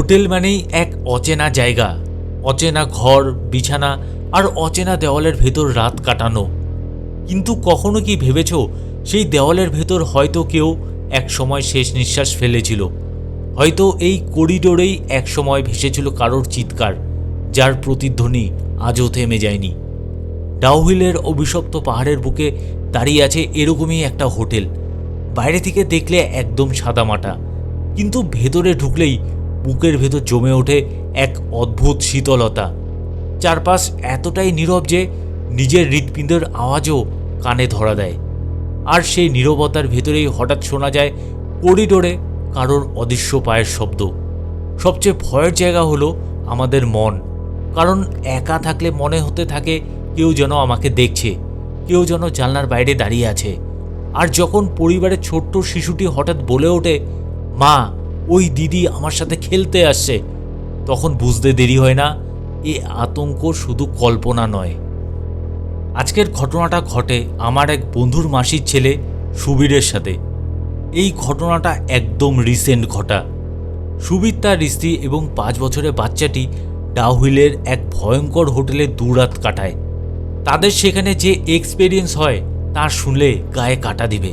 Hotel মানেই এক অচেনা জায়গা, অচেনা ঘর, বিছানা আর অচেনা দেওয়ালের ভেতর রাত কাটানো। কিন্তু কখনো কি ভেবেছ সেই দেওয়ালের ভেতর হয়তো কেউ এক সময় শেষ নিঃশ্বাস ফেলেছিল? হয়তো এই করিডোরেই এক সময় ভেসেছিল কারোর চিৎকার, যার প্রতিধ্বনি আজও থেমে যায়নি। ডাউহিলের অভিশপ্ত পাহাড়ের বুকে দাঁড়িয়ে আছে এরকমই একটা হোটেল। বাইরে থেকে দেখলে একদম সাদামাটা, কিন্তু ভেতরে ঢুকলেই বুকের ভেতর জমে ওঠে এক অদ্ভুত শীতলতা। চারপাশ এতটাই নীরব যে নিজের হৃৎপিণ্ডের আওয়াজও কানে ধরা দেয়। আর সেই নীরবতার ভেতরেই হঠাৎ শোনা যায় করিডোরে কারোর অদৃশ্য পায়ের শব্দ। সবচেয়ে ভয়ের জায়গা হলো আমাদের মন, কারণ একা থাকলে মনে হতে থাকে কেউ যেন আমাকে দেখছে, কেউ যেন জানলার বাইরে দাঁড়িয়ে আছে। আর যখন পরিবারের ছোট্ট শিশুটি হঠাৎ বলে ওঠে, মা ওই দিদি আমার সাথে খেলতে আসছে তখন বুঝতে দেরি হয় না, এ আতঙ্ক শুধু কল্পনা নয়। আজকের ঘটনাটা ঘটে আমার এক বন্ধুর মাসির ছেলে সুবীরের সাথে। এই ঘটনাটা একদম রিসেন্ট ঘটা। সুবীর তার স্ত্রী এবং পাঁচ বছরের বাচ্চাটি ডাউহিলের এক ভয়ঙ্কর হোটেলে দুরাত কাটায়। তাদের সেখানে যে এক্সপেরিয়েন্স হয়, তা শুনলে গায়ে কাটা দিবে।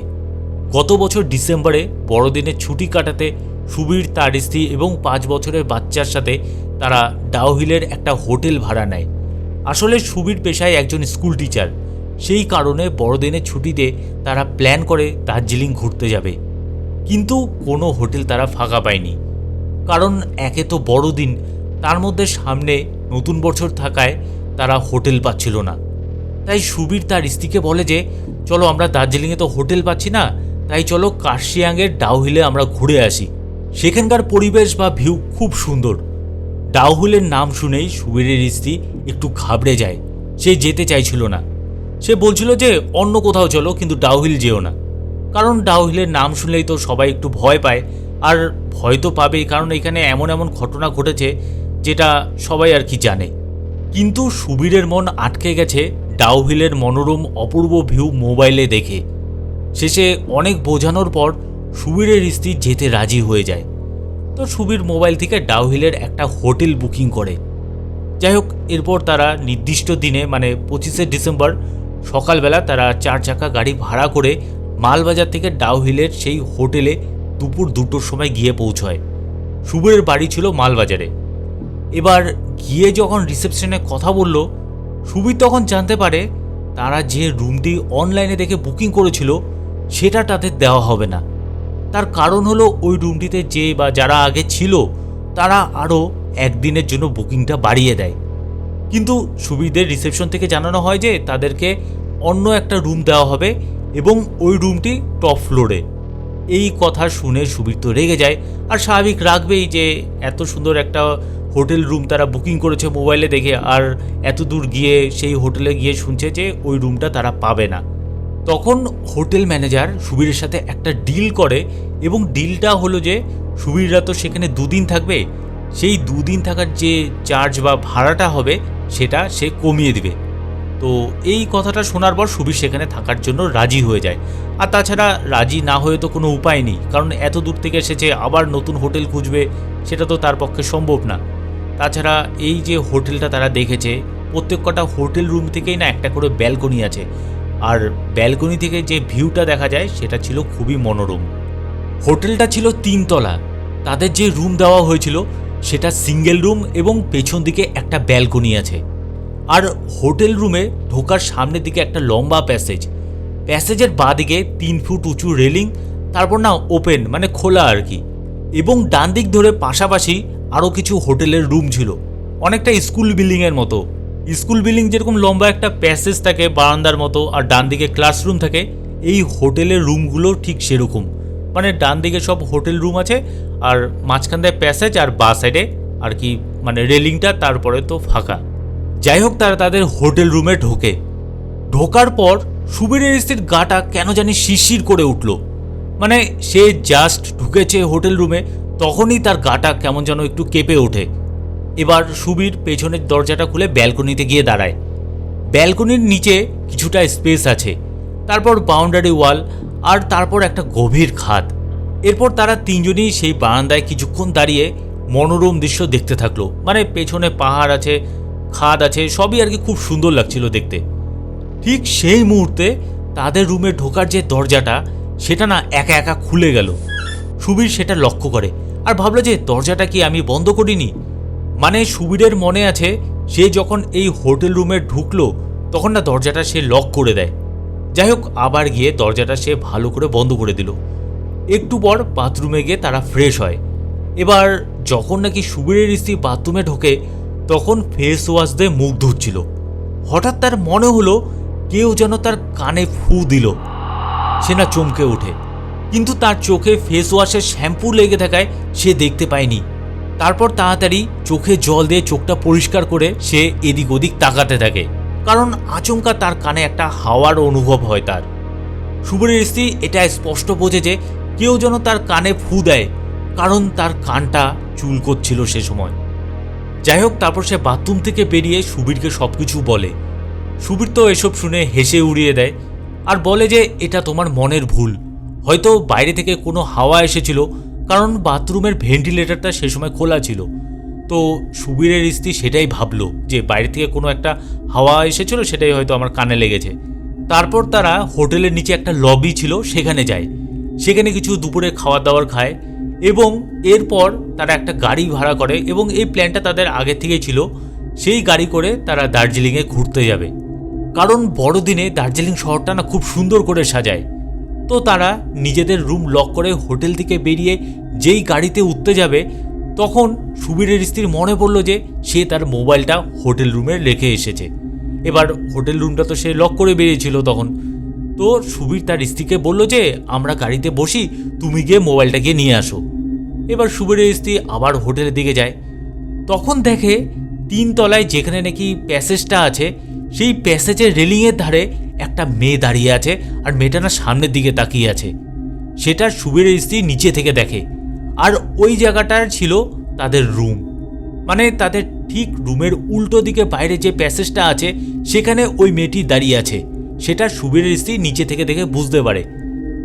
গত বছর ডিসেম্বরে বড়দিনের ছুটি কাটাতে সুবীর, তার স্ত্রী এবং পাঁচ বছরের বাচ্চার সাথে তারা ডাউহিলের একটা হোটেল ভাড়া নেয়। আসলে সুবীর পেশায় একজন স্কুল টিচার। সেই কারণে বড়দিনের ছুটিতে তারা প্ল্যান করে দার্জিলিং ঘুরতে যাবে। কিন্তু কোনো হোটেল তারা ফাঁকা পায়নি। কারণ একে তো বড়দিন, তার মধ্যে সামনে নতুন বছর থাকায় তারা হোটেল পাচ্ছিল না। তাই সুবীর তার স্ত্রীকে বলে যে, চলো আমরা দার্জিলিংয়ে তো হোটেল পাচ্ছি না, তাই চলো কার্শিয়াংয়ের ডাউহিলে আমরা ঘুরে আসি। সেখানকার পরিবেশ বা ভিউ খুব সুন্দর। ডাউহিলের নাম শুনেই সুবীরের স্ত্রী একটু ঘাবড়ে যায়। সে যেতে চাইছিল না। সে বলছিল যে, অন্য কোথাও চলো, কিন্তু ডাউহিল যেও না। কারণ ডাউহিলের নাম শুনলেই তো সবাই একটু ভয় পায়। আর ভয় তো পাবেই, কারণ এখানে এমন এমন ঘটনা ঘটেছে, যেটা সবাই আর কি জানে। কিন্তু সুবীরের মন আটকে গেছে ডাউহিলের মনোরম অপূর্ব ভিউ মোবাইলে দেখে। শেষে অনেক বোঝানোর পর সুবীরের স্ত্রী যেতে রাজি হয়ে যায়। তো সুবীর মোবাইল থেকে ডাউহিলের একটা হোটেল বুকিং করে। যাই হোক, এরপর তারা নির্দিষ্ট দিনে মানে পঁচিশে ডিসেম্বর, সকালবেলা তারা চার চাকা গাড়ি ভাড়া করে মালবাজার থেকে ডাউহিলের সেই হোটেলে দুপুর দুটোর সময় গিয়ে পৌঁছয়। সুবীরের বাড়ি ছিল মালবাজারে। এবার গিয়ে যখন রিসেপশনে কথা বলল, সুবীর তখন জানতে পারে তারা যে রুমটি অনলাইনে দেখে বুকিং করেছিল, সেটা তাদের দেওয়া হবে না। তার কারণ হলো ওই রুমটিতে যে বা যারা আগে ছিল, তারা আরও একদিনের জন্য বুকিংটা বাড়িয়ে দেয়। কিন্তু সুবিধের রিসেপশন থেকে জানানো হয় যে, তাদেরকে অন্য একটা রুম দেওয়া হবে এবং ওই রুমটি টপ ফ্লোরে এই কথা শুনে সুবীর তো রেগে যায় আর স্বাভাবিক রাখবেই যে, এত সুন্দর একটা হোটেল রুম তারা বুকিং করেছে মোবাইলে দেখে আর এত দূর গিয়ে সেই হোটেলে গিয়ে শুনছে যে, ওই রুমটা তারা পাবে না। তখন হোটেল ম্যানেজার সুবীরের সাথে একটা ডিল করে এবং ডিলটা হলো যে, সুবীররা তো সেখানে দুদিন থাকবে, সেই দুদিন থাকার যে চার্জ বা ভাড়াটা হবে, সেটা সে কমিয়ে দিবে। তো এই কথাটা শোনার পর সুবীর সেখানে থাকার জন্য রাজি হয়ে যায়। আর তাছাড়া রাজি না হয়ে তো কোনো উপায় নেই, কারণ এত দূর থেকে এসেছে, আবার নতুন হোটেল খুঁজবে, সেটা তো তার পক্ষে সম্ভব না। তাছাড়া এই যে হোটেলটা তারা দেখেছে, প্রত্যেক কটা হোটেল রুম থেকেই না একটা করে ব্যালকনি আছে। আর ব্যালকনি থেকে যে ভিউটা দেখা যায়, সেটা ছিল খুবই মনোরম। হোটেলটা ছিল তিনতলা। তাদের যে রুম দেওয়া হয়েছিল, সেটা সিঙ্গেল রুম এবং পেছন দিকে একটা ব্যালকনি আছে। আর হোটেল রুমে ঢোকার সামনের দিকে একটা লম্বা প্যাসেজ। প্যাসেজের বাঁদিকে তিন ফুট উঁচু রেলিং, তারপর না ওপেন মানে খোলা আর কি। এবং ডান দিক ধরে পাশাপাশি আরও কিছু হোটেলের রুম ছিল। অনেকটা স্কুল বিল্ডিংয়ের মতো। স্কুল বিল্ডিং যেরকম লম্বা একটা প্যাসেজ থাকে, বারান্দার মতো, আর ডান দিকে ক্লাসরুম থাকে, এই হোটেলের রুমগুলো ঠিক সেরকম। মানে ডান দিকে সব হোটেল রুম আছে, আর মাঝখানটায় প্যাসেজ, আর বা সাইডে, আর কি মানে রেলিংটা তারপরে তো ফাঁকা। যাই হোক, তারা তাদের হোটেল রুমে ঢোকে। ঢোকার পর সুবীরের স্ত্রীর গাটা কেন জানি শিরশির করে উঠল। মানে সে জাস্ট ঢুকেছে হোটেল রুমে, তখনই তার গাটা কেমন যেন একটু কেঁপে ওঠে। এবার সুবীর পেছনের দরজাটা খুলে ব্যালকনিতে গিয়ে দাঁড়ায়। ব্যালকনির নিচে কিছুটা স্পেস আছে, তারপর বাউন্ডারি ওয়াল আর তারপর একটা গভীর খাত এরপর তারা তিনজনই সেই বারান্দায় কিছুক্ষণ দাঁড়িয়ে মনোরম দৃশ্য দেখতে থাকল। মানে পেছনে পাহাড় আছে, খাদ আছে, সবই আর কি খুব সুন্দর লাগছিল দেখতে। ঠিক সেই মুহূর্তে তাদের রুমে ঢোকার যে দরজাটা, সেটা না একা একা খুলে গেল। সুবীর সেটা লক্ষ্য করে আর ভাবলো যে দরজাটা কি আমি বন্ধ করিনি? মানে সুবীরের মনে আছে, সে যখন এই হোটেল রুমে ঢুকলো, তখন না দরজাটা সে লক করে দেয়। যাই হোক, আবার গিয়ে দরজাটা সে ভালো করে বন্ধ করে দিল। একটু পর বাথরুমে গিয়ে তারা ফ্রেশ হয়। এবার যখন নাকি সুবীরের স্ত্রী বাথরুমে ঢোকে, তখন ফেস ওয়াশ দিয়ে মুখ ধুচ্ছিল। হঠাৎ তার মনে হলো, কেউ যেন তার কানে ফু দিল। সে না চমকে ওঠে। কিন্তু তার চোখে ফেস ওয়াশের শ্যাম্পু লেগে থাকায় সে দেখতে পায়নি। তারপর তাড়াতাড়ি চোখে জল দিয়ে চোখটা পরিষ্কার করে সে এদিক ওদিক তাকাতে থাকে। কারণ আচমকা তার কানে একটা হাওয়ার অনুভব হয় তার। সুবীরের স্ত্রী এটা স্পষ্ট বোঝে যে কেউ যেন তার কানে ফু দেয়, কারণ তার কানটা চুল করছিল সে সময়। যাই হোক, তারপর সে বাথরুম থেকে বেরিয়ে সুবীরকে সব কিছু বলে। সুবীর তো এসব শুনে হেসে উড়িয়ে দেয় আর বলে যে, এটা তোমার মনের ভুল। হয়তো বাইরে থেকে কোনো হাওয়া এসেছিল কারণ বাথরুমের ভেন্টিলেটরটা সে সময় খোলা ছিল। তো সুবীরের স্ত্রী সেটাই ভাবলো যে বাইরে থেকে কোনো একটা হাওয়া এসেছিল সেটাই হয়তো আমার কানে লেগেছে। তারপর তারা হোটেলের নিচে একটা লবি ছিল, সেখানে যায়। সেখানে কিছু দুপুরে খাবার দাওয়ার খায় এবং এরপর তারা একটা গাড়ি ভাড়া করে এবং এই প্ল্যানটা তাদের আগে থেকে ছিল, সেই গাড়ি করে তারা দার্জিলিংয়ে ঘুরতে যাবে। কারণ বড়দিনে দার্জিলিং শহরটা না খুব সুন্দর করে সাজায়। তো তারা নিজেদের রুম লক করে হোটেল থেকে বেরিয়ে যেই গাড়িতে উঠতে যাবে, তখন সুবীরের স্ত্রীর মনে পড়ল যে সে তার মোবাইলটা হোটেল রুমে রেখে এসেছে। এবার হোটেল রুমটা তো সে লক করে বেরিয়েছিল তখন। তো সুবীর তার স্ত্রীকে বলল যে, আমরা গাড়িতে বসি, তুমি গিয়ে মোবাইলটা গিয়ে নিয়ে আসো। এবার সুবীরের স্ত্রী আবার হোটেলের দিকে যায়। তখন দেখে তিন তলায় যেখানে নাকি প্যাসেজটা আছে, সেই প্যাসেজের রেলিংয়ের ধারে একটা মেয়ে দাঁড়িয়ে আছে আর মেয়েটা না সামনের দিকে তাকিয়ে আছে। সেটা সুবীরের স্ত্রী নিচে থেকে দেখে। আর ওই জায়গাটার ছিল তাদের রুম। মানে তাদের ঠিক রুমের উল্টো দিকে বাইরে যে প্যাসেজটা আছে, সেখানে ওই মেয়েটি দাঁড়িয়ে আছে। সেটা সুবীরের স্ত্রী নিচে থেকে দেখে বুঝতে পারে।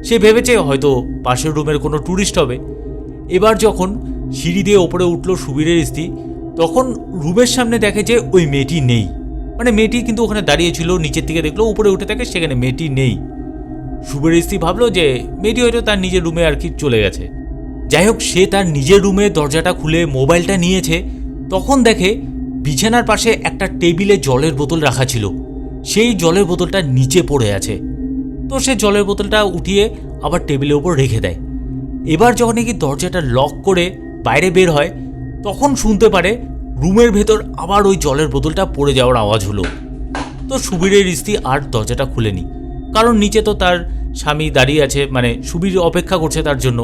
সে ভেবেছে হয়তো পাশের রুমের কোনো ট্যুরিস্ট হবে। এবার যখন সিঁড়ি দিয়ে ওপরে উঠল সুবীরের স্ত্রী, তখন রুমের সামনে দেখে যে ওই মেয়েটি নেই। মানে মেয়েটি কিন্তু ওখানে দাঁড়িয়ে ছিল, নিচের দিকে দেখল, উপরে উঠে থাকে, সেখানে মেয়েটি নেই। সুবীরের স্ত্রী ভাবলো যে মেয়েটি হয়তো তার নিজের রুমে আর কি চলে গেছে। যাই হোক, সে তার নিজের রুমে দরজাটা খুলে মোবাইলটা নিয়েছে। তখন দেখে বিছানার পাশে একটা টেবিলে জলের বোতল রাখা ছিল। সেই জলের বোতলটা নিচে পড়ে আছে। তো সে জলের বোতলটা উঠিয়ে আবার টেবিলের উপর রেখে দেয়। এবার যখন নাকি দরজাটা লক করে বাইরে বের হয়, তখন শুনতে পারে রুমের ভেতর আবার ওই জলের বোতলটা পড়ে যাওয়ার আওয়াজ হলো। তো সুবীরের স্ত্রী আর দরজাটা খুলেনি, কারণ নিচে তো তার স্বামী দাঁড়িয়ে আছে মানে সুবীর অপেক্ষা করছে তার জন্য।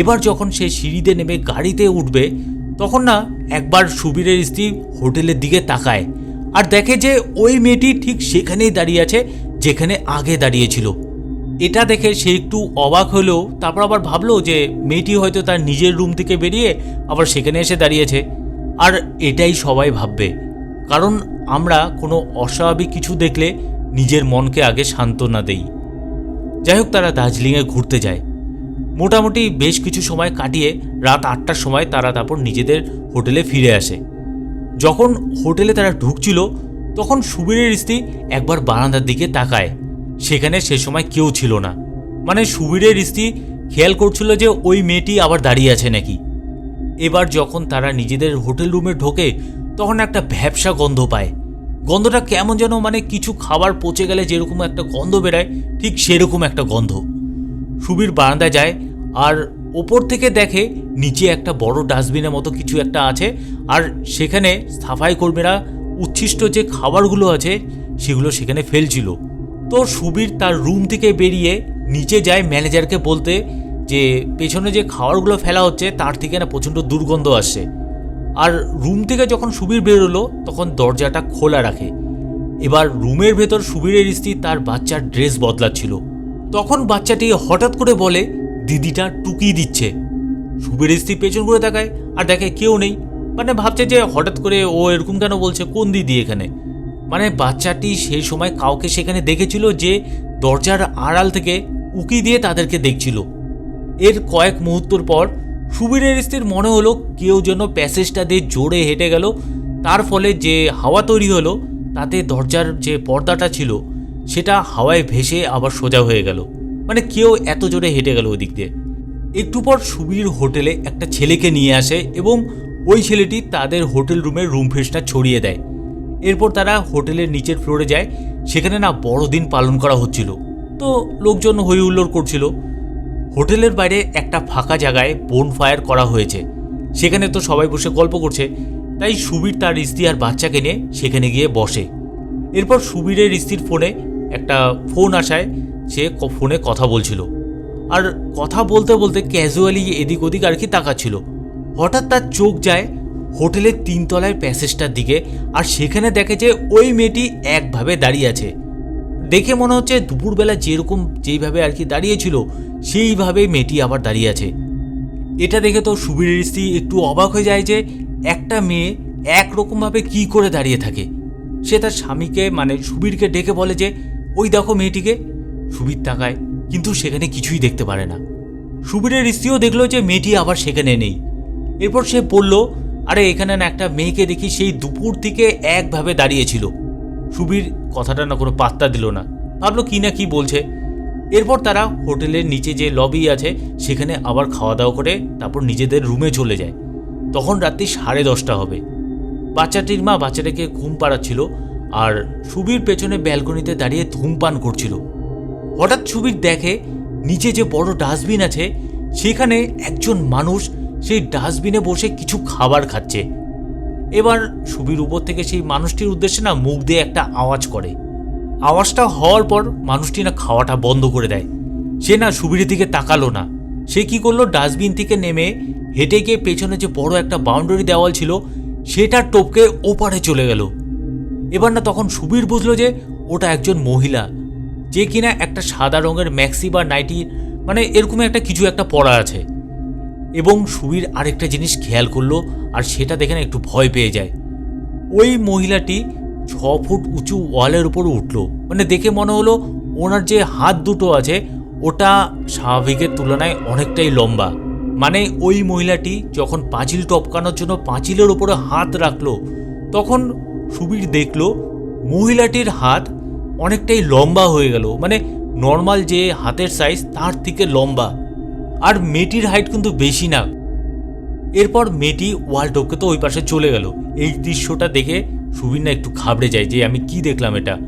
এবার যখন সে সিঁড়িতে নেমে গাড়িতে উঠবে, তখন না একবার সুবীরের স্ত্রী হোটেলের দিকে তাকায় আর দেখে যে ওই মেয়েটি ঠিক সেখানেই দাঁড়িয়ে আছে, যেখানে আগে দাঁড়িয়েছিল। এটা দেখে সে একটু অবাক হলেও তারপর আবার ভাবলো যে মেয়েটি হয়তো তার নিজের রুম থেকে বেরিয়ে আবার সেখানে এসে দাঁড়িয়েছে। আর এটাই সবাই ভাববে। কারণ আমরা কোনো অস্বাভাবিক কিছু দেখলে নিজের মনকে আগে সান্ত্বনা দেই। যাই হোক, তারা দার্জিলিংয়ে ঘুরতে যায়। মোটামুটি বেশ কিছু সময় কাটিয়ে রাত আটটার সময় তারা তারপর নিজেদের হোটেলে ফিরে আসে। যখন হোটেলে তারা ঢুকছিল, তখন সুবীরের স্ত্রী একবার বারান্দার দিকে তাকায়। সেখানে সে সময় কেউ ছিল না। মানে সুবীরের স্ত্রী খেয়াল করছিল যে ওই মেয়েটি আবার দাঁড়িয়ে আছে নাকি। এবার যখন তারা নিজেদের হোটেল রুমে ঢোকে, তখন একটা ভ্যাবসা গন্ধ পায়। গন্ধটা কেমন যেন মানে কিছু খাবার পচে গেলে যেরকম একটা গন্ধ বেরায়, ঠিক সেরকম একটা গন্ধ। সুবীর বারান্দায় যায়, আর ওপর থেকে দেখে নিচে একটা বড় ডাস্টবিনের মতো কিছু একটা আছে, আর সেখানে সাফাই কর্মীরা উচ্ছিষ্ট যে খাবারগুলো আছে, সেগুলো সেখানে ফেলছিল। তো সুবীর তার রুম থেকে বেরিয়ে নিচে যায় ম্যানেজারকে বলতে যে পেছনে যে খাবারগুলো ফেলা হচ্ছে, তার থেকে না প্রচণ্ড দুর্গন্ধ আসছে। আর রুম থেকে যখন সুবীর বেরোলো, তখন দরজাটা খোলা রাখে। এবার রুমের ভেতর সুবীরের স্ত্রী তার বাচ্চার ড্রেস বদলাচ্ছিল। তখন বাচ্চাটি হঠাৎ করে বলে, দিদিটা টুকি দিচ্ছে। সুবীর স্ত্রী পেছন করে তাকায়, আর দেখে কেউ নেই। মানে ভাবছে যে হঠাৎ করে ও এরকম কেন বলছে, কোন দিদি এখানে? মানে বাচ্চাটি সেই সময় কাউকে সেখানে দেখেছিল যে দরজার আড়াল থেকে উকি দিয়ে তাদেরকে দেখছিল। এর কয়েক মুহূর্তর পর সুবীরের স্ত্রীর মনে হলো কেউ যেন প্যাসেজটা দিয়ে জোরে হেঁটে গেল। তার ফলে যে হাওয়া তৈরি হলো, তাতে দরজার যে পর্দাটা ছিল, সেটা হাওয়ায় ভেসে আবার সোজা হয়ে গেল। মানে কেউ এত জোরে হেঁটে গেল ওদিক দিয়ে। একটু পর সুবীর হোটেলে একটা ছেলেকে নিয়ে আসে এবং ওই ছেলেটি তাদের হোটেল রুমের রুম ফ্রেশটা ছড়িয়ে দেয়। এরপর তারা হোটেলের নিচের ফ্লোরে যায়, সেখানে না বড়দিন পালন করা হচ্ছিল। তো লোকজন হই হুল্লোড় করছিল। হোটেলের বাইরে একটা ফাঁকা জায়গায় বোন ফায়ার করা হয়েছে। সেখানে তো সবাই বসে গল্প করছে। তাই সুবীর তার স্ত্রী আর বাচ্চাকে নিয়ে সেখানে গিয়ে বসে। এরপর সুবীরের স্ত্রীর ফোনে একটা ফোন আসায় সে ফোনে কথা বলছিল। আর কথা বলতে বলতে ক্যাজুয়ালি এদিক ওদিক আর কি তাকাচ্ছিল। হঠাৎ তার চোখ যায় হোটেলের তিনতলায় প্যাসেজটার দিকে আর সেখানে দেখে যে ওই মেয়েটি একভাবে দাঁড়িয়ে আছে। দেখে মনে হচ্ছে দুপুরবেলা যেরকম যেইভাবে আর কি দাঁড়িয়েছিল সেইভাবে মেয়েটি আবার দাঁড়িয়ে আছে। এটা দেখে তো সুবীরের স্ত্রী একটু অবাক হয়ে যায় যে একটা মেয়ে একরকমভাবে কি করে দাঁড়িয়ে থাকে। সে তার স্বামীকে মানে সুবীরকে ডেকে বলে যে, ওই দেখো মেয়েটিকে। সুবীর তাকায়, কিন্তু সেখানে কিছুই দেখতে পারে না। সুবীরের স্ত্রীও দেখল যে মেয়েটি আবার সেখানে নেই। এরপর সে বলল, আরে, এখানে না একটা মেয়েকে দেখি সেই দুপুর থেকে একভাবে দাঁড়িয়েছিল সুবীর কথাটা না কোনো পাত্তা দিল না। ভাবলো কি না কি বলছে। এরপর তারা হোটেলের নিচে যে লবি আছে, সেখানে আবার খাওয়া দাওয়া করে তারপর নিজেদের রুমে চলে যায়। তখন রাত্রি সাড়ে দশটা হবে। বাচ্চাটির মা বাচ্চাটাকে ঘুম পাড়াচ্ছিল আর সুবীর পেছনে ব্যালকনিতে দাঁড়িয়ে ধূমপান করছিল। হঠাৎ সুবীর দেখে নিচে যে বড় ডাস্টবিন আছে, সেখানে একজন মানুষ সেই ডাস্টবিনে বসে কিছু খাবার খাচ্ছে। এবার সুবির উপর থেকে সেই মানুষটির উদ্দেশ্যে না মুখ দিয়ে একটা আওয়াজ করে। আওয়াজটা হওয়ার পর মানুষটি না খাওয়াটা বন্ধ করে দেয়। সে না সুবীরের দিকে তাকালো না। সে কি করল? ডাস্টবিন থেকে নেমে হেঁটে গিয়ে পেছনে যে বড় একটা বাউন্ডারি দেওয়াল ছিল সেটা টপকে ওপারে চলে গেল। এবার না তখন সুবীর বুঝলো যে ওটা একজন মহিলা, যে কিনা একটা সাদা রঙের ম্যাক্সি বা নাইটি মানে এরকম একটা কিছু একটা পরা আছে। এবং সুবীর আরেকটা জিনিস খেয়াল করল, আর সেটা দেখে না একটু ভয় পেয়ে যায়। ওই মহিলাটি ছ ফুট উঁচু ওয়ালের উপর উঠল। মানে দেখে মনে হলো ওনার যে হাত দুটো আছে, ওটা স্বাভাবিকের তুলনায় অনেকটাই লম্বা। মানে ওই মহিলাটি যখন পাঁচিল টপকানোর জন্য পাঁচিলের উপরে হাত রাখল, তখন সুবীর দেখল মহিলাটির হাত অনেকটাই লম্বা হয়ে গেল। মানে নর্মাল যে হাতের সাইজ তার থেকে লম্বা। আর মেয়েটির হাইট কিন্তু বেশি না। এরপর মেয়েটি ওয়াল টপকে তো ওই পাশে চলে গেল। এই দৃশ্যটা দেখে সুবীর না একটু ঘাবড়ে যায় যে আমি কি দেখলাম এটা।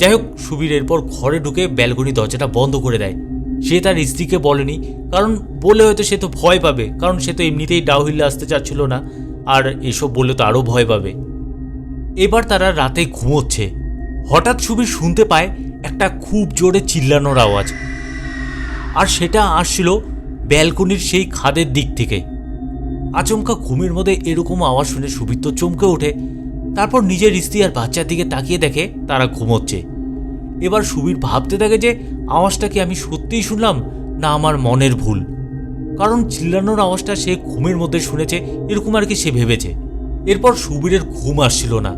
যাই হোক, সুবীর এরপর ঘরে ঢুকে ব্যালকনি দরজাটা বন্ধ করে দেয়। সে তার স্ত্রীকে বলেনি, কারণ বলে হয়তো সে তো ভয় পাবে, কারণ সে তো এমনিতেই ডাউহিলে আসতে চাচ্ছিল না, আর এসব বললে তো আরও ভয় পাবে। এবার তারা রাতে ঘুমোচ্ছে। হঠাৎ সুবীর শুনতে পায় একটা খুব জোরে চিল্লানোর আওয়াজ। আর সেটা আসছিল ব্যালকনির সেই খাদের দিক থেকে। আচমকা ঘুমের মধ্যে এরকম আওয়াজ শুনে সুবীর তো চমকে ওঠে। তারপর নিজের স্ত্রী আর বাচ্চার দিকে তাকিয়ে দেখে তারা ঘুমোচ্ছে। এবার সুবীর ভাবতে থাকে যে, আওয়াজটা কি আমি সত্যিই শুনলাম না আমার মনের ভুল? কারণ চিল্লানোর আওয়াজটা সে ঘুমের মধ্যে শুনেছে, এরকম আর কি সে ভেবেছে। এরপর সুবীরের ঘুম আসছিল না,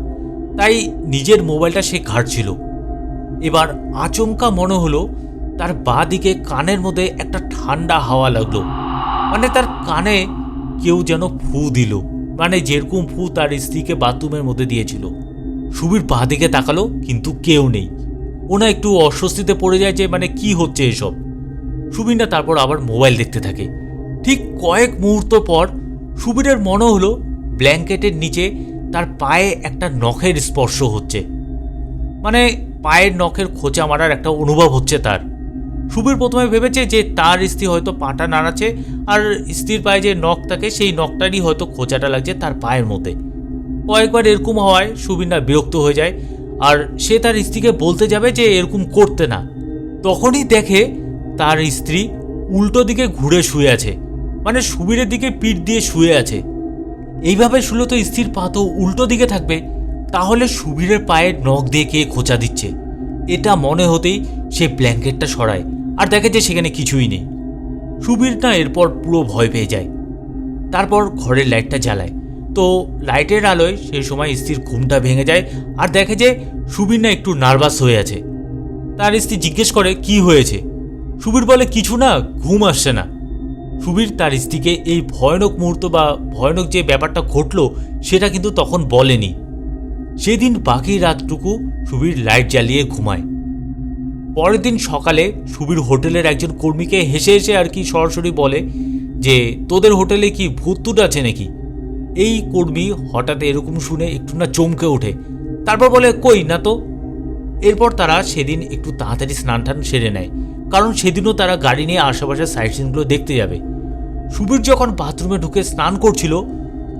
তাই নিজের মোবাইলটা সে ঘাটছিল। এবার আচমকা মনে হলো, তার বাঁ দিকে কানের মধ্যে একটা ঠান্ডা হাওয়া লাগল। মানে তার কানে কেউ যেন ফু দিল। মানে যেরকম ফু তার স্ত্রীকে বাথরুমের মধ্যে দিয়েছিল। সুবীর বাঁ দিকে তাকালো, কিন্তু কেউ নেই। ওনা একটু অস্বস্তিতে পড়ে যায় যে মানে কি হচ্ছে এসব? সুবীর না তারপর আবার মোবাইল দেখতে থাকে। ঠিক কয়েক মুহূর্ত পর সুবীরের মনে হলো, ব্ল্যাঙ্কেটের নিচে তার পায়ে একটা নখের স্পর্শ হচ্ছে। মানে পায়ের নখের খোঁচা মারার একটা অনুভব হচ্ছে তার। সুবীর প্রথমে ভেবেছে যে তার স্ত্রী হয়তো পাটা নাড়াচ্ছে আর স্ত্রীর পায়ে যে নখ থাকে, সেই নখটারই হয়তো খোঁচাটা লাগছে তার পায়ের মধ্যে। কয়েকবার এরকম হওয়ায় সুবীর না বিরক্ত হয়ে যায় আর সে তার স্ত্রীকে বলতে যাবে যে এরকম করতে না। তখনই দেখে তার স্ত্রী উল্টো দিকে ঘুরে শুয়ে আছে মানে সুবীরের দিকে পিঠ দিয়ে শুয়ে আছে। এইভাবে শুলে তো স্ত্রীর পা তো উল্টো দিকে থাকবে, তাহলে সুবীরের পায়ের নখ দিয়ে কে খোঁচা দিচ্ছে? এটা মনে হতেই সে ব্ল্যাঙ্কেটটা সরায়। আর দেখে যে সেখানে কিছুই নেই। সুবীর না এরপর পুরো ভয় পেয়ে যায়। তারপর ঘরের লাইটটা জ্বালায়। তো লাইটের আলোয় সেই সময় স্ত্রীর ঘুমটা ভেঙে যায় আর দেখে যে সুবীর না একটু নার্ভাস হয়ে আছে। তার স্ত্রী জিজ্ঞেস করে, কি হয়েছে? সুবীর বলে, কিছু না, ঘুম আসছে না। সুবীর তার স্ত্রীকে এই ভয়ানক মুহূর্ত বা ভয়ানক যে ব্যাপারটা ঘটলো, সেটা কিন্তু তখন বলেনি। সেদিন বাকি রাতটুকু সুবীর লাইট জ্বালিয়ে ঘুমায়। পরের দিন সকালে সুবীর হোটেলের একজন কর্মীকে হেসে হেসে আর কি সরাসরি বলে যে, তোদের হোটেলে কি ভূতুট আছে নাকি? এই কর্মী হঠাৎ এরকম শুনে একটু না চমকে ওঠে। তারপর বলে, কই না তো? এরপর তারা সেদিন একটু তাড়াতাড়ি স্নান টান সেরে নেয়, কারণ সেদিনও তারা গাড়ি নিয়ে আশেপাশের সাইট সিনগুলো দেখতে যাবে। সুবীর যখন বাথরুমে ঢুকে স্নান করছিল,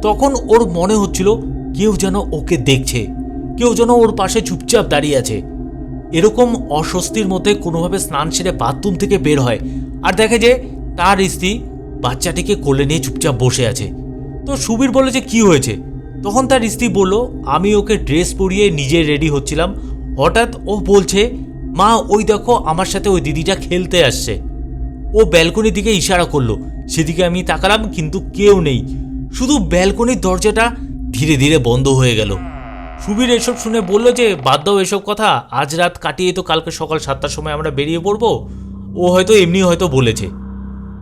তখন ওর মনে হচ্ছিল কেউ যেন ওকে দেখছে, কেউ যেন ওর পাশে চুপচাপ দাঁড়িয়ে আছে। এরকম অস্বস্তির মধ্যে কোনোভাবে স্নান সেরে বাথরুম থেকে বের হয়। আর দেখে যে তার স্ত্রী বাচ্চাটিকে কোলে নিয়ে চুপচাপ বসে আছে। তো সুবীর বলে যে, কি হয়েছে? তখন তার স্ত্রী বলল, আমি ওকে ড্রেস পরিয়ে নিজে রেডি হচ্ছিলাম। হঠাৎ ও বলছে, মা, ওই দেখো, আমার সাথে ওই দিদিটা খেলতে আসছে। ও ব্যালকনির দিকে ইশারা করল। সেদিকে আমি তাকালাম, কিন্তু কেউ নেই। শুধু ব্যালকনির দরজাটা ধীরে ধীরে বন্ধ হয়ে গেল। সুবীর এসব শুনে বলল যে, বাদ দাও এসব কথা। আজ রাত কাটিয়ে তো কালকে সকাল সাতটার সময় আমরা বেরিয়ে পড়ব। ও হয়তো এমনি হয়তো বলেছে।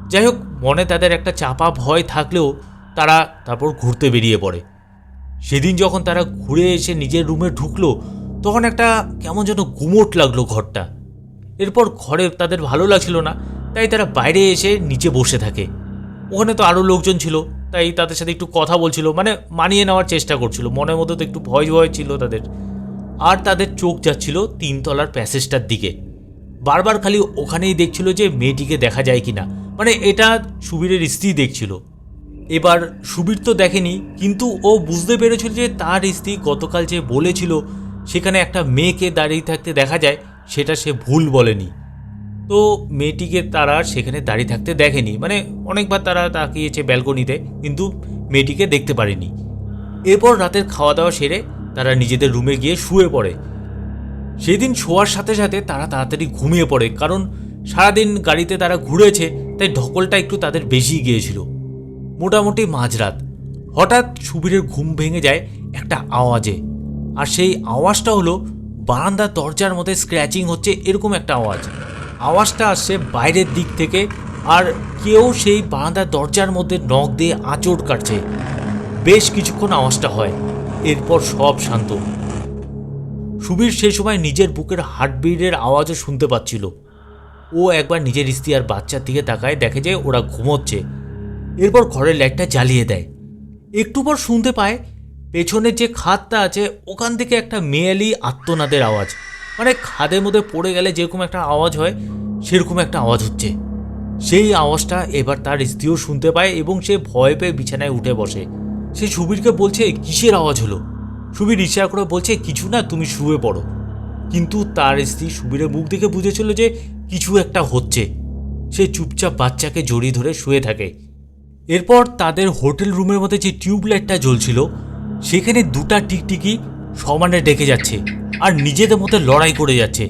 যাই হোক, মনে তাদের একটা চাপা ভয় থাকলেও তারা তারপর ঘুরতে বেরিয়ে পড়ে। সেদিন যখন তারা ঘুরে এসে নিজের রুমে ঢুকলো, তখন একটা কেমন যেন গুমোট লাগল ঘরটা। এরপর ঘরে তাদের ভালো লাগছিল না, তাই তারা বাইরে এসে নিচে বসে থাকে। ওখানে তো আরও লোকজন ছিল। তাই তাদের সাথে একটু কথা বলছিল মানে মানিয়ে নেওয়ার চেষ্টা করছিল। মনের মধ্যে তো একটু ভয় ভয় ছিল তাদের। আর তাদের চোখ যাচ্ছিল তিনতলার প্যাসেজটার দিকে। বারবার খালি ওখানেই দেখছিল যে মেয়েটিকে দেখা যায় কি না মানে এটা সুবীরের স্ত্রী দেখছিল। এবার সুবীর তো দেখেনি, কিন্তু ও বুঝতে পেরেছিল যে তার স্ত্রী গতকাল যে বলেছিল, সেখানে একটা মেয়েকে দাঁড়িয়ে থাকতে দেখা যায়, সেটা সে ভুল বলেনি। তো মেয়েটিকে তারা সেখানে দাঁড়িয়ে থাকতে দেখেনি। মানে অনেকবার তারা তাকিয়েছে ব্যালকনিতে, কিন্তু মেয়েটিকে দেখতে পারেনি। এরপর রাতের খাওয়া দাওয়া সেরে তারা নিজেদের রুমে গিয়ে শুয়ে পড়ে। সেদিন শোয়ার সাথে সাথে তারা তাড়াতাড়ি ঘুমিয়ে পড়ে, কারণ সারাদিন গাড়িতে তারা ঘুরেছে, তাই ঢকলটা একটু তাদের বেশি গিয়েছিল। মোটামুটি মাঝরাত। হঠাৎ সুবীরের ঘুম ভেঙে যায় একটা আওয়াজে। আর সেই আওয়াজটা হলো বারান্দার দরজার মধ্যে স্ক্র্যাচিং হচ্ছে এরকম একটা আওয়াজ। আওয়াজটা আসছে বাইরের দিক থেকে, আর কেউ সেই বারান্দার দরজার মধ্যে নখ দিয়ে আঁচড় কাটছে। বেশ কিছুক্ষণ আওয়াজটা হয়, এরপর সব শান্ত। সুবীর সেই সময় নিজের বুকের হার্টবিটের আওয়াজও শুনতে পাচ্ছিল। ও একবার নিজের স্ত্রী আর বাচ্চার দিকে তাকায় দেখে যে ওরা ঘুমোচ্ছে। এরপর ঘরের লাইটটা জ্বালিয়ে দেয়। একটু পর শুনতে পায়, পেছনের যে খাদটা আছে, ওখান থেকে একটা মেয়ালি আত্মনাদের আওয়াজ। মানে খাদের মধ্যে পড়ে গেলে যেরকম একটা আওয়াজ হয়, সেরকম একটা আওয়াজ হচ্ছে। সেই আওয়াজটা এবার তার স্ত্রীও শুনতে পায় এবং সে ভয় পেয়ে বিছানায় উঠে বসে। সে সুবীরকে বলছে, কিসের আওয়াজ হলো? সুবীর ইশারা করে বলছে, কিছু না, তুমি শুয়ে পড়ো। কিন্তু তার স্ত্রী সুবীরের মুখ দেখে বুঝেছিল যে কিছু একটা হচ্ছে। সে চুপচাপ বাচ্চাকে জড়িয়ে ধরে শুয়ে থাকে। এরপর তাদের হোটেল রুমের মধ্যে যে টিউবলাইটটা জ্বলছিল, সেখানে দুটা টিকটিকি সমানে ডেকে যাচ্ছে। আর নিজেদের মধ্যে লড়াই করে যাচ্ছে।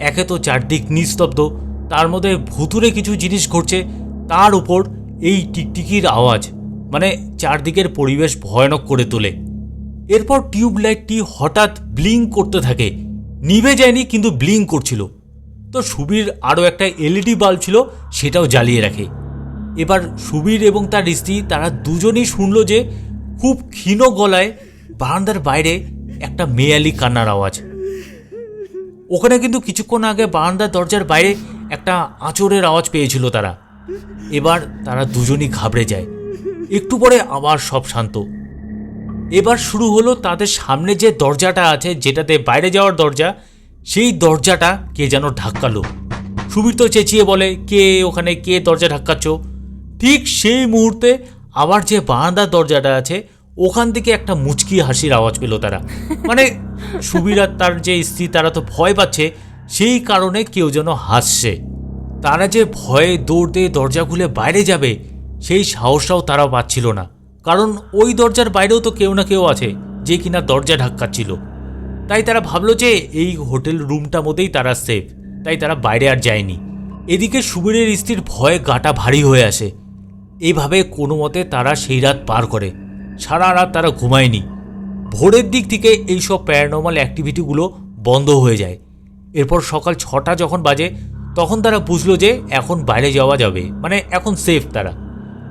একে তো চারদিক নিস্তব্ধ, তার মধ্যে ভুতুরে কিছু জিনিস ঘটছে, তার উপর এই টিকটিকির আওয়াজ মানে চারদিকের পরিবেশ ভয়ানক করে তোলে। এরপর টিউবলাইটটি হঠাৎ ব্লিং করতে থাকে। নিভে যায়নি, কিন্তু ব্লিং করছিল। তো সুবীর আরও একটা এলইডি বাল্ব ছিল, সেটাও জ্বালিয়ে রাখে। এবার সুবীর এবং তার স্ত্রী, তারা দুজনেই শুনল যে খুব ক্ষীণ গলায় বারান্দার বাইরে একটা মেয়ালি কান্নার আওয়াজ। ওখানে কিন্তু কিছুক্ষণ আগে বারান্দার দরজার বাইরে একটা আঁচড়ের আওয়াজ পেয়েছিল তারা। এবার তারা দুজনই ঘাবড়ে যায়। একটু পরে আবার সব শান্ত। এবার শুরু হলো তাদের সামনে যে দরজাটা আছে, যেটাতে বাইরে যাওয়ার দরজা, সেই দরজাটা কে যেন ধাক্কালো সুবীর তো চেঁচিয়ে বলে, কে ওখানে কে দরজা ধাক্কাচ্ছ ঠিক সেই মুহূর্তে আবার যে বারান্দার দরজাটা আছে ওখান থেকে একটা মুচকি হাসির আওয়াজ পেল তারা। মানে সুবীর আর তার যে স্ত্রী, তারা তো ভয় পাচ্ছে, সেই কারণে কেউ যেন হাসছে। তারা যে ভয়ে দৌড় দিয়ে দরজা খুলে বাইরে যাবে, সেই সাহসটাও তারা পাচ্ছিল না। কারণ ওই দরজার বাইরেও তো কেউ না কেউ আছে, যে কিনা দরজা ধাক্কাচ্ছিল তাই তারা ভাবলো যে এই হোটেল রুমটা মধ্যেই তারা সেফ তাই তারা বাইরে আর যায়নি। এদিকে সুবীরের স্ত্রীর ভয়ে গাটা ভারী হয়ে আসে। এইভাবে কোনো মতে তারা সেই রাত পার করে। সারা রাত তারা ঘুমায়নি। ভোরের দিক থেকে এইসব প্যারানর্মাল অ্যাক্টিভিটিগুলো বন্ধ হয়ে যায়। এরপর সকাল ছটা যখন বাজে, তখন তারা বুঝলো যে এখন বাইরে যাওয়া যাবে। মানে এখন সেফ তারা।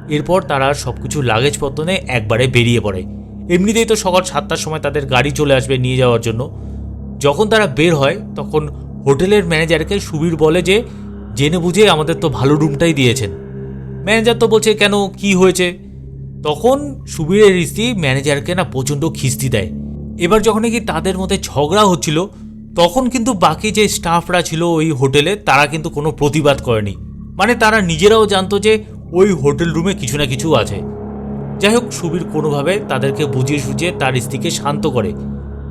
এরপর তারা সব কিছু লাগেজপত্র নিয়ে একবারে বেরিয়ে পড়ে। এমনিতেই তো সকাল সাতটার সময় তাদের গাড়ি চলে আসবে নিয়ে যাওয়ার জন্য। যখন তারা বের হয়, তখন হোটেলের ম্যানেজারকে সুবীর বলে যে, জেনে বুঝে আমাদের তো ভালো রুমটাই দিয়েছেন। ম্যানেজার তো বলছে, কেন? কি হয়েছে? তখন সুবীরের স্ত্রী ম্যানেজারকে না প্রচণ্ড খিস্তি দেয়। এবার যখন কি তাদের মধ্যে ঝগড়া হচ্ছিল, তখন কিন্তু বাকি যে স্টাফরা ছিল ওই হোটেলে তারা কিন্তু কোনো প্রতিবাদ করেনি। মানে তারা নিজেরাও জানতো যে ওই হোটেল রুমে কিছু না কিছু আছে। যাই হোক, সুবীর কোনোভাবে তাদেরকে বুঝিয়ে সুঝিয়ে তার স্ত্রীকে শান্ত করে।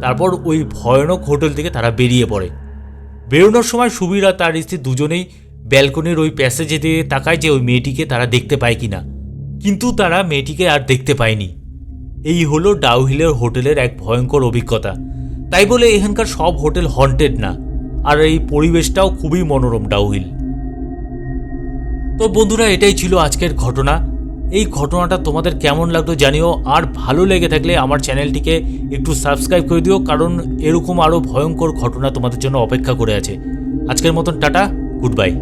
তারপর ওই ভয়ানক হোটেল থেকে তারা বেরিয়ে পড়ে। বেরোনোর সময় সুবীর আর তার স্ত্রী দুজনেই ব্যালকনির ওই প্যাসেজে দিয়ে তাকায় যে ওই মেয়েটিকে তারা দেখতে পায় কিনা। কিন্তু তারা মেয়েটিকে আর দেখতে পায়নি। এই হলো ডাউহিলের হোটেলের এক ভয়ঙ্কর অভিজ্ঞতা। তাই বলে এখানকার সব হোটেল হন্টেড না, আর এই পরিবেশটাও খুবই মনোরম ডাউহিল তো বন্ধুরা, এটাই ছিল আজকের ঘটনা। এই ঘটনাটা তোমাদের কেমন লাগল জানিও, আর ভালো লেগে থাকলে আমার চ্যানেলটিকে একটু সাবস্ক্রাইব করে দিও, কারণ এরকম আরও ভয়ঙ্কর ঘটনা তোমাদের জন্য অপেক্ষা করে আছে। আজকের মতন টাটা গুড বাই